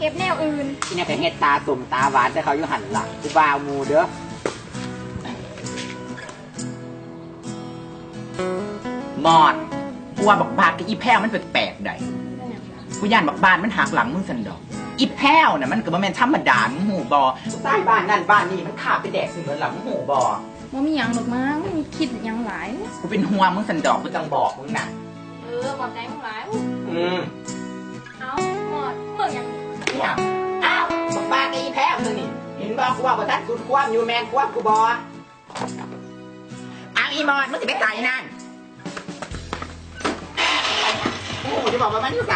เก็บแนวอื่นที่นี่ก็เฮ็ดตาสมตาหวานแต่เขาอยู่หันหลังกูบ่าวหมูเด้อมอดกูว่าบักบาดกับอีแพ้วมันแปลกๆใดกูย่านบักบานมันหักหลังมึงสันดอก อีแพ้วน่ะมันก็บ่แม่นธรรมดามึงหูบอใต้บ้านนั่นบ้านนี่มันขาบไปแดกสิเหมือนหลังมึงหูบอว่ามีหยังหรอกมั้งมีคิดหยังหลายกูเป็นห่วงมึงสันดอกกูจังบอกมึงน่ะเออหมดใจมึงหลายอืม เนี่ยอ้าวบักบากีแพ้วนึงนี่เห็นบอกกูว่าบ่ทันสุดความอยู่แมนความกูบออ้าอีมอดมึงสิไปไก่นั่นโอ้จะบอกว่ามันอยู่ไส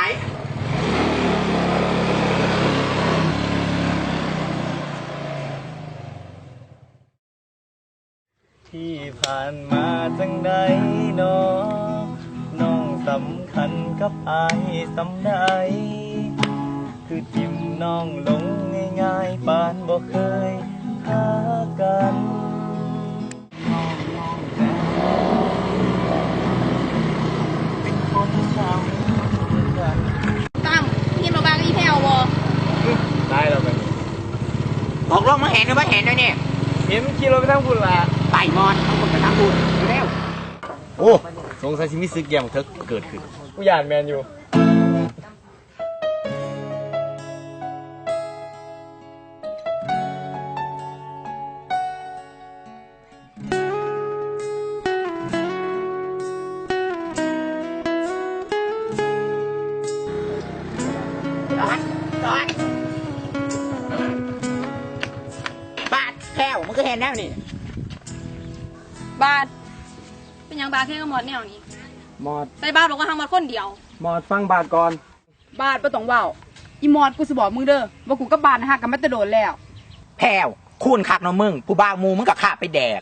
ที่ผ่านมาจังใดเนาะน้องสำคัญกับอายสำใด คือทิมน้องลงง่ายๆปานบ่เคยหากันน้องน้องแต่เป็นคนสำคัญตั้มพี่มาบ้านกับอีแพลวบอได้แล้วกันบอกลงมาเห็นหรือว่าเห็นแล้วเนี่ยเห็นขี่รถไปทางคุณล่ะไปมอนต้องคนไปทางบุญเร็วโอ้สงสัยสิมีซึกแยมเธอเกิดขึ้นกูยานแมนอยู่ อนร้อนบาดแก้วมึงก็เห็นแล้วนี่ บาท เป็นหยังบาทแค่ก็หมดแนวนี้มอดใส่บาทบอกว่าทางหมดคนเดียวมอดฟังบาทก่อน บาดบ่ต้องเว้าอีมอดกูสิบอกมึงเด้อว่ากูกับบาดนะฮะกันมาแตะโดนแล้ว แพ้วคูณคักเนาะมึง ผู้บ่าวหมูมึงกับข้าไปแดก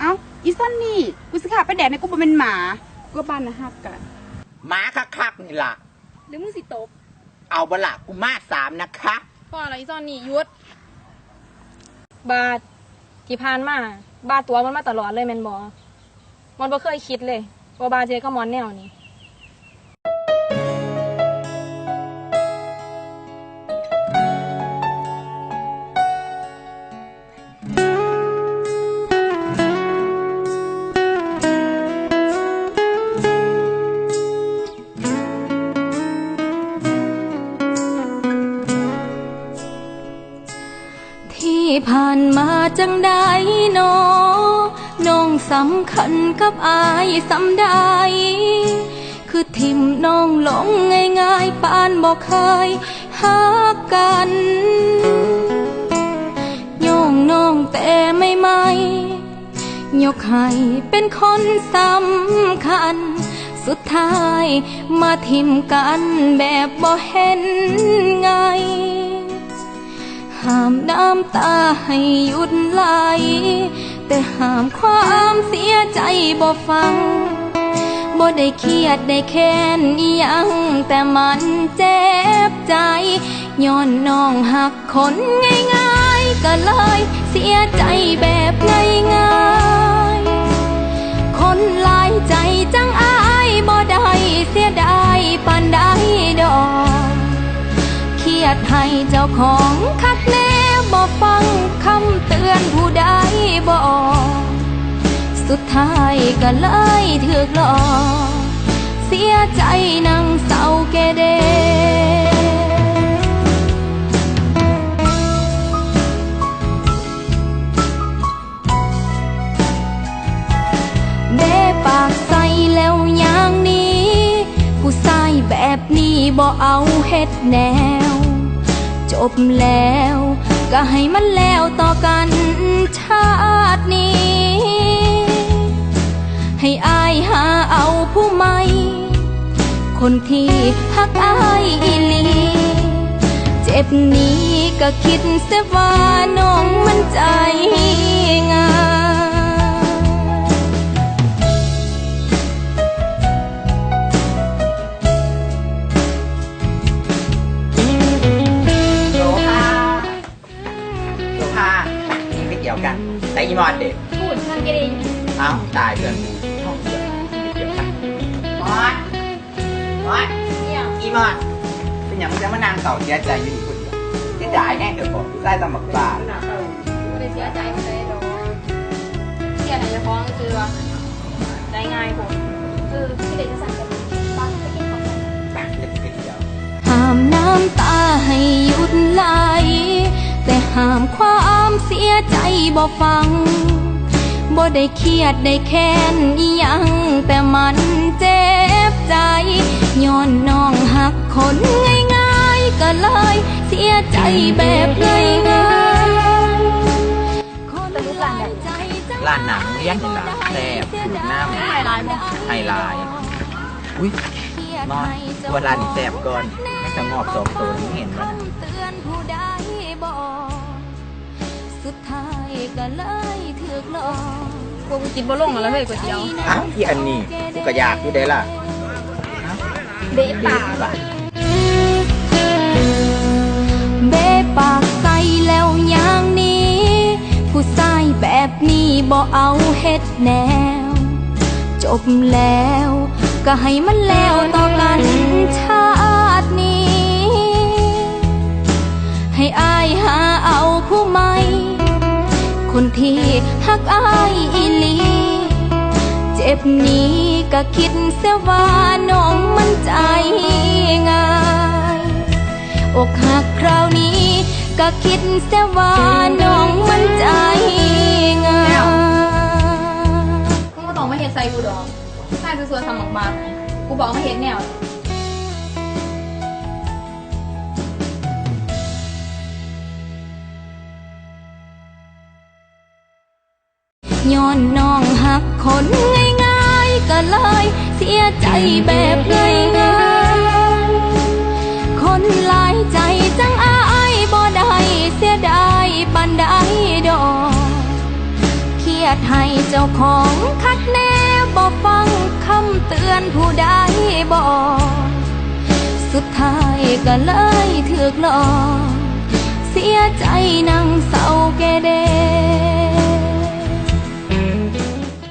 เอ้าอีซ่อนนี่กูสิขาไปแดดในกูบ่เป็นหมากูกับบาดนะฮะกันหมาคักๆนี่ล่ะ หรือมึงสิตบ เอาบละกูมาสามนะคะพ่ออะไรอีซอนนี่ยุด บาทที่ผ่านมาบาทตัวมันมาตลอดเลยแมนบอมันบ่เคยคิดเลย ว่าบาทเจก็มอนแนวนี้ ผ่านมาจังได้นอน้องสำคัญกับอายสำใดคือทิมน้องหลงง่ายๆปานบอกเคยหากันย่องน้องแต่ไม่ไม่ยกให้เป็นคนสำคัญ สุดท้ายมาทิมกันแบบบ่เห็นไง ห้ามน้ำตาให้หยุดไหล แต่ห้ามความเสียใจบ่ฟัง บ่ได้เครียดได้แค้นยัง แต่มันเจ็บใจย้อนน้องหักคนง่ายๆ ก็เลยเสียใจแบบง่ายๆ คนหลายใจจังอายบ่ได้เสียดายปานใดดอกเครี ยดให้เจ้าของคักแน่บ่ฟังคำเตือนผู้ใดบ่สุดท้ายก็เลยถือกหลอกเสียใจนังเศร้าแกเดเด้ปากใสแล้วอย่างนี้ ผู้ชายแบบนี้บ่เอาเฮ็ดแนว บแล้ว ก็ให้มันแล้วต่อกันชาตินี้ ให้อายหาเอาผู้ใหม่คนที่ฮักอายอีลี เจ็บนี้ก็คิดเสียว่าน้องมันใจงา อีมอนเด็กพูดทันเกเรเอ้าตายเพื่อนกูห้องเดียวไม่เกี่ยวกันมอดมอดเนี่ยอีมอนเป็นอย่างมึงจะมานางเก่าเสียใจอยู่อีกคนเดียวจ่ายแน่เดี๋ยวบอกใส่ตำบักบาทบ่ได้เสียใจบ่ได้ดอกเสียไหนจะฟ้องคือว่าได้ง่ายผมคือที่เด็กจะสั่งกับบ้านไปกินของกันไปเดี๋ยวไปเที่ยวห้ามน้ำตาให้หยุดไหลแต่ห้ามความ เสียใจบ่ฟังบ่ได้เครียดได้แค้นอียังแต่มันเจ็บใจย้อนน้องหักคนง่ายๆ ก็เลยเสียใจแบบง่ายๆคนหลายใจร้านหนังเลี้ยงนี่ล่ะแซ่บถูกน้ำไฮไลท์ไฮไลท์อุ้ยนอนตัวร้านนี่แซ่บก่อนจะงอบสองตัวนี่เห็นมันเสุดท้ายก็เลยถือกหลอกพวกกูกินบ่ลงแล้วเฮ้ยก๋วยเตี๋ยวอ้าวที่อันนี้กูก็อยากอยู่ได้ล่ะเด็ปากบาทเบปากใส่แล้วอย่างนี้ ผู้ชายแบบนี้บ่เอาเฮ็ดแนว จบแล้ว ก็ให้มันแล้วต่อกันชา คนที่ฮักอายอีลี เจ็บนี้ก็คิดเสียว่าน้องมันใจง่าย อกหักคราวนี้ ก็คิดเสียว่าน้องมันใจง่ายมึงก็ต้องมาเฮ็ดใส่กูดอกใส่สวยๆสมัครบากูบอกมาเฮ็ดแนว ย้อนน้องหักคนง่ายๆ ก็เลย เสียใจแบบง่ายๆคนหลายใจจังอายบ่ได้เสียดายปานใดดอกเครียดให้เจ้าของคักแน่บ่ฟังคำเตือนผู้ใดบอกสุดท้ายก็เลยถือกหลอกเสียใจนั่งเศร้าแก่เด